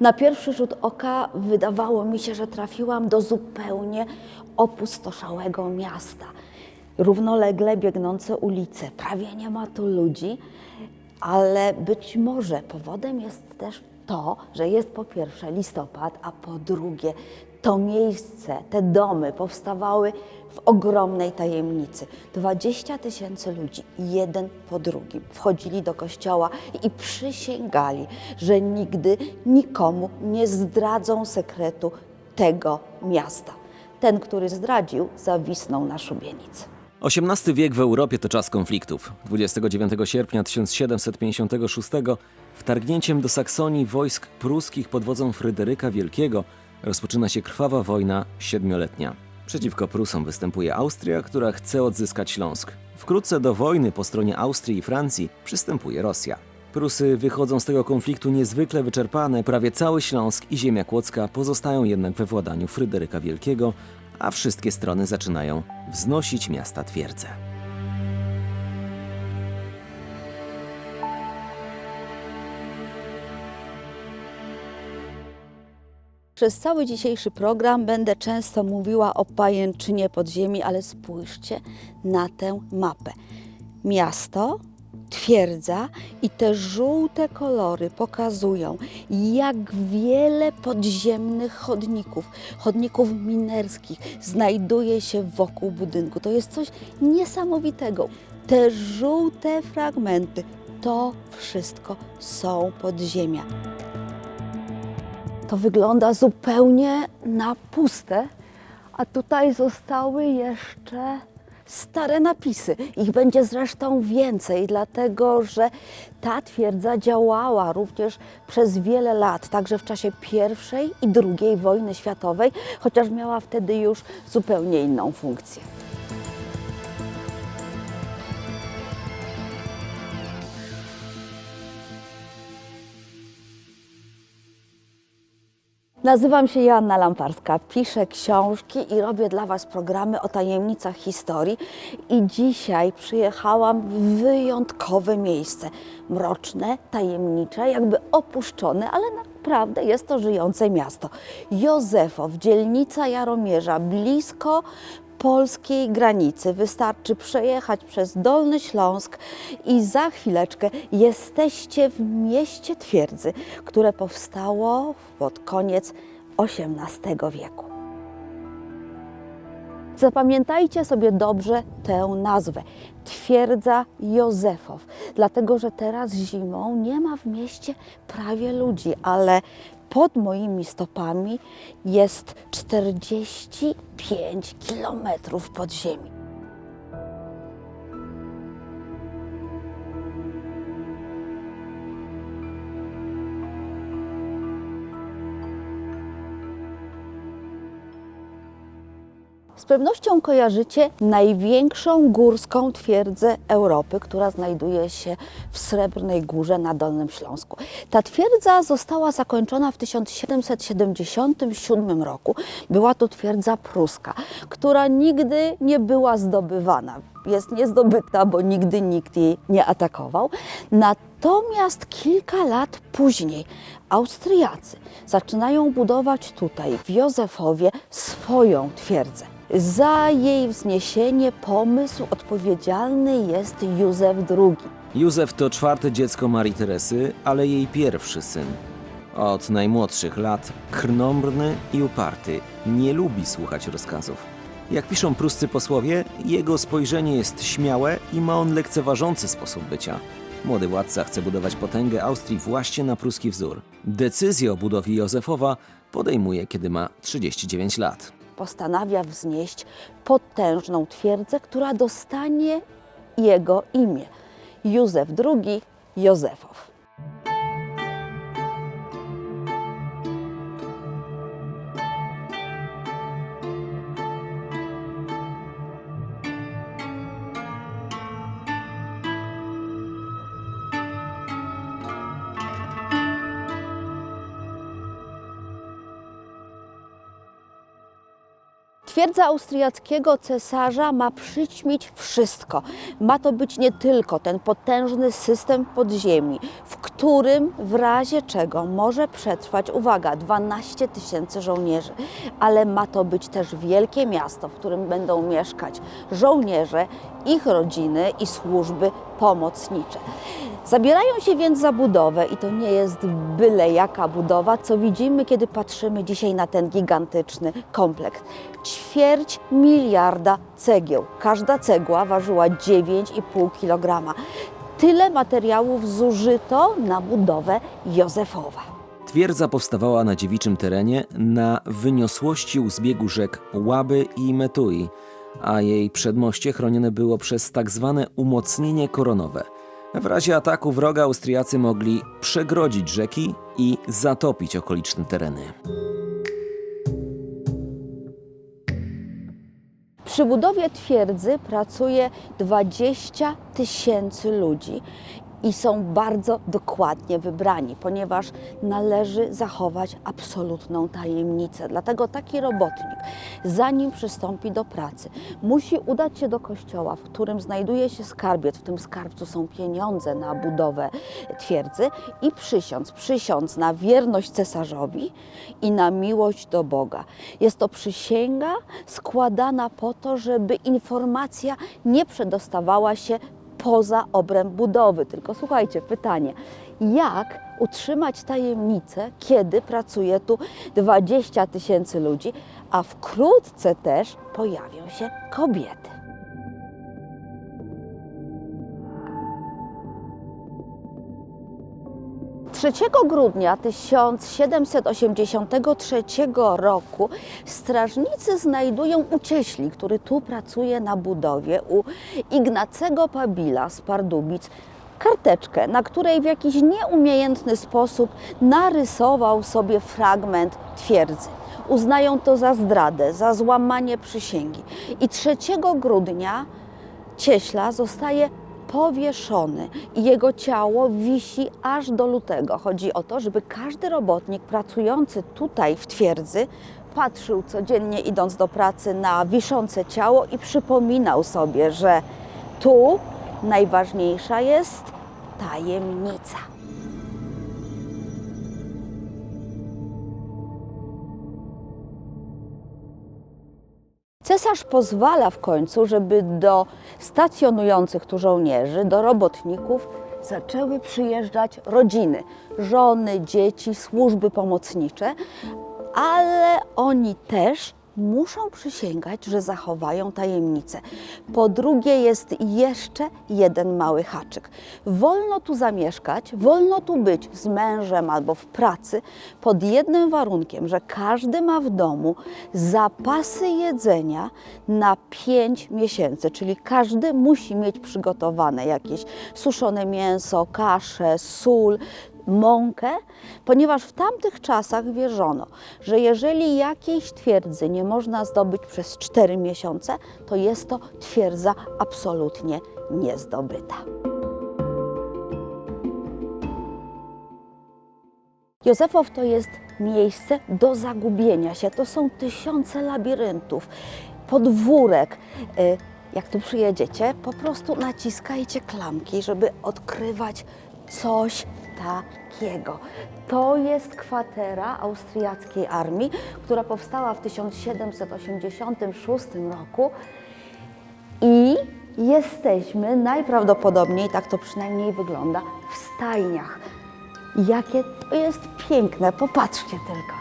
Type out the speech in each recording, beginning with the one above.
Na pierwszy rzut oka wydawało mi się, że trafiłam do zupełnie opustoszałego miasta. Równolegle biegnące ulice, prawie nie ma tu ludzi, ale być może powodem jest też to, że jest po pierwsze listopad, a po drugie to miejsce, te domy powstawały w ogromnej tajemnicy. 20 tysięcy ludzi, jeden po drugim, wchodzili do kościoła i przysięgali, że nigdy nikomu nie zdradzą sekretu tego miasta. Ten, który zdradził, zawisnął na szubienicy. XVIII wiek w Europie to czas konfliktów. 29 sierpnia 1756 wtargnięciem do Saksonii wojsk pruskich pod wodzą Fryderyka Wielkiego rozpoczyna się krwawa wojna siedmioletnia. Przeciwko Prusom występuje Austria, która chce odzyskać Śląsk. Wkrótce do wojny po stronie Austrii i Francji przystępuje Rosja. Prusy wychodzą z tego konfliktu niezwykle wyczerpane, prawie cały Śląsk i ziemia kłodzka pozostają jednak we władaniu Fryderyka Wielkiego, a wszystkie strony zaczynają wznosić miasta twierdze. Przez cały dzisiejszy program będę często mówiła o pajęczynie podziemi, ale spójrzcie na tę mapę. Miasto, twierdza i te żółte kolory pokazują, jak wiele podziemnych chodników, chodników minerskich znajduje się wokół budynku. To jest coś niesamowitego. Te żółte fragmenty to wszystko są podziemia. To wygląda zupełnie na puste, a tutaj zostały jeszcze stare napisy. Ich będzie zresztą więcej, dlatego że ta twierdza działała również przez wiele lat, także w czasie I i II wojny światowej, chociaż miała wtedy już zupełnie inną funkcję. Nazywam się Joanna Lamparska, piszę książki i robię dla Was programy o tajemnicach historii. I dzisiaj przyjechałam w wyjątkowe miejsce. Mroczne, tajemnicze, jakby opuszczone, ale naprawdę jest to żyjące miasto. Józefow, dzielnica Jaromierza, blisko polskiej granicy. Wystarczy przejechać przez Dolny Śląsk i za chwileczkę jesteście w mieście twierdzy, które powstało pod koniec XVIII wieku. Zapamiętajcie sobie dobrze tę nazwę Twierdza Józefow, dlatego że teraz zimą nie ma w mieście prawie ludzi, ale pod moimi stopami jest 45 kilometrów pod ziemi. Pewnością kojarzycie największą górską twierdzę Europy, która znajduje się w Srebrnej Górze na Dolnym Śląsku. Ta twierdza została zakończona w 1777 roku. Była to twierdza pruska, która nigdy nie była zdobywana. Jest niezdobyta, bo nigdy nikt jej nie atakował. Natomiast kilka lat później Austriacy zaczynają budować tutaj w Józefowie swoją twierdzę. Za jej wzniesienie pomysł odpowiedzialny jest Józef II. Józef to czwarte dziecko Marii Teresy, ale jej pierwszy syn. Od najmłodszych lat krnąbrny i uparty, nie lubi słuchać rozkazów. Jak piszą pruscy posłowie, jego spojrzenie jest śmiałe i ma on lekceważący sposób bycia. Młody władca chce budować potęgę Austrii właśnie na pruski wzór. Decyzję o budowie Józefowa podejmuje, kiedy ma 39 lat. Postanawia wznieść potężną twierdzę, która dostanie jego imię. Józef II Józefow. Twierdza austriackiego cesarza ma przyćmić wszystko. Ma to być nie tylko ten potężny system podziemi, w którym w razie czego może przetrwać, uwaga, 12 tysięcy żołnierzy. Ale ma to być też wielkie miasto, w którym będą mieszkać żołnierze, ich rodziny i służby pomocnicze. Zabierają się więc za budowę i to nie jest byle jaka budowa, co widzimy, kiedy patrzymy dzisiaj na ten gigantyczny kompleks. Ćwierć miliarda cegieł. Każda cegła ważyła 9,5 kg. Tyle materiałów zużyto na budowę Józefowa. Twierdza powstawała na dziewiczym terenie na wyniosłości u zbiegu rzek Łaby i Metui, a jej przedmoście chronione było przez tak zwane umocnienie koronowe. W razie ataku wroga Austriacy mogli przegrodzić rzeki i zatopić okoliczne tereny. Przy budowie twierdzy pracuje 20 tysięcy ludzi i są bardzo dokładnie wybrani, ponieważ należy zachować absolutną tajemnicę. Dlatego taki robotnik, zanim przystąpi do pracy, musi udać się do kościoła, w którym znajduje się skarbiec. W tym skarbcu są pieniądze na budowę twierdzy i przysiąc, przysiąc na wierność cesarzowi i na miłość do Boga. Jest to przysięga składana po to, żeby informacja nie przedostawała się poza obręb budowy. Tylko słuchajcie, pytanie, jak utrzymać tajemnicę, kiedy pracuje tu 20 tysięcy ludzi, a wkrótce też pojawią się kobiety. Trzeciego grudnia 1783 roku strażnicy znajdują u cieśli, który tu pracuje na budowie, u Ignacego Pabila z Pardubic, karteczkę, na której w jakiś nieumiejętny sposób narysował sobie fragment twierdzy. Uznają to za zdradę, za złamanie przysięgi. I 3 grudnia cieśla zostaje powieszony i jego ciało wisi aż do lutego. Chodzi o to, żeby każdy robotnik pracujący tutaj w twierdzy patrzył codziennie idąc do pracy na wiszące ciało i przypominał sobie, że tu najważniejsza jest tajemnica. Cesarz pozwala w końcu, żeby do stacjonujących tu żołnierzy, do robotników zaczęły przyjeżdżać rodziny, żony, dzieci, służby pomocnicze, ale oni też muszą przysięgać, że zachowają tajemnicę. Po drugie jest jeszcze jeden mały haczyk. Wolno tu zamieszkać, wolno tu być z mężem albo w pracy pod jednym warunkiem, że każdy ma w domu zapasy jedzenia na 5 miesięcy, czyli każdy musi mieć przygotowane jakieś suszone mięso, kaszę, sól, mąkę, ponieważ w tamtych czasach wierzono, że jeżeli jakiejś twierdzy nie można zdobyć przez 4 miesiące, to jest to twierdza absolutnie niezdobyta. Józefow to jest miejsce do zagubienia się. To są tysiące labiryntów, podwórek. Y, Jak tu przyjedziecie, po prostu naciskajcie klamki, żeby odkrywać coś takiego. To jest kwatera austriackiej armii, która powstała w 1786 roku i jesteśmy najprawdopodobniej, tak to przynajmniej wygląda, w stajniach. Jakie to jest piękne, popatrzcie tylko.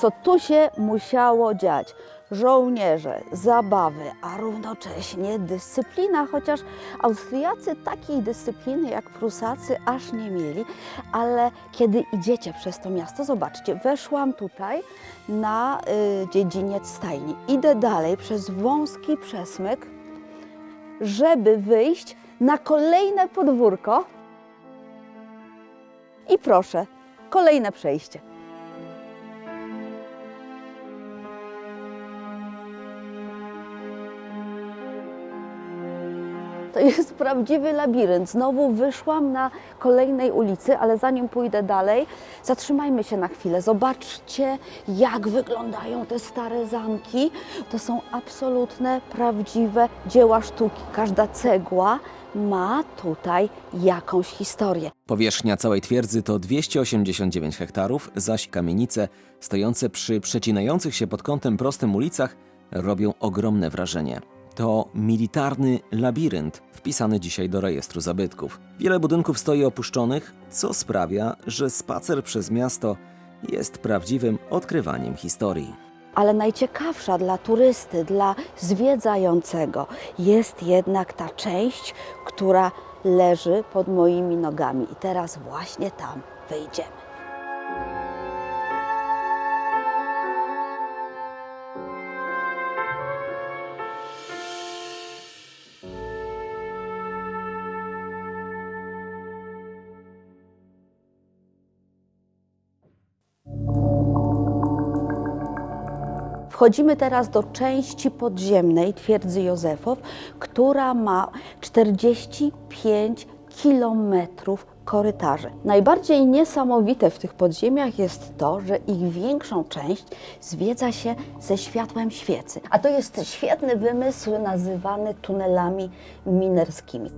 Co tu się musiało dziać? Żołnierze, zabawy, a równocześnie dyscyplina, chociaż Austriacy takiej dyscypliny jak Prusacy aż nie mieli, ale kiedy idziecie przez to miasto, zobaczcie, weszłam tutaj na y, dziedziniec stajni. Idę dalej przez wąski przesmyk, żeby wyjść na kolejne podwórko. I proszę, kolejne przejście. To jest prawdziwy labirynt. Znowu wyszłam na kolejnej ulicy, ale zanim pójdę dalej, zatrzymajmy się na chwilę. Zobaczcie, jak wyglądają te stare zamki. To są absolutne, prawdziwe dzieła sztuki. Każda cegła ma tutaj jakąś historię. Powierzchnia całej twierdzy to 289 hektarów, zaś kamienice stojące przy przecinających się pod kątem prostym ulicach robią ogromne wrażenie. To militarny labirynt wpisany dzisiaj do rejestru zabytków. Wiele budynków stoi opuszczonych, co sprawia, że spacer przez miasto jest prawdziwym odkrywaniem historii. Ale najciekawsza dla turysty, dla zwiedzającego jest jednak ta część, która leży pod moimi nogami. I teraz właśnie tam wyjdziemy. Wchodzimy teraz do części podziemnej twierdzy Józefow, która ma 45 kilometrów korytarzy. Najbardziej niesamowite w tych podziemiach jest to, że ich większą część zwiedza się ze światłem świecy. A to jest świetny wymysł nazywany tunelami minerskimi.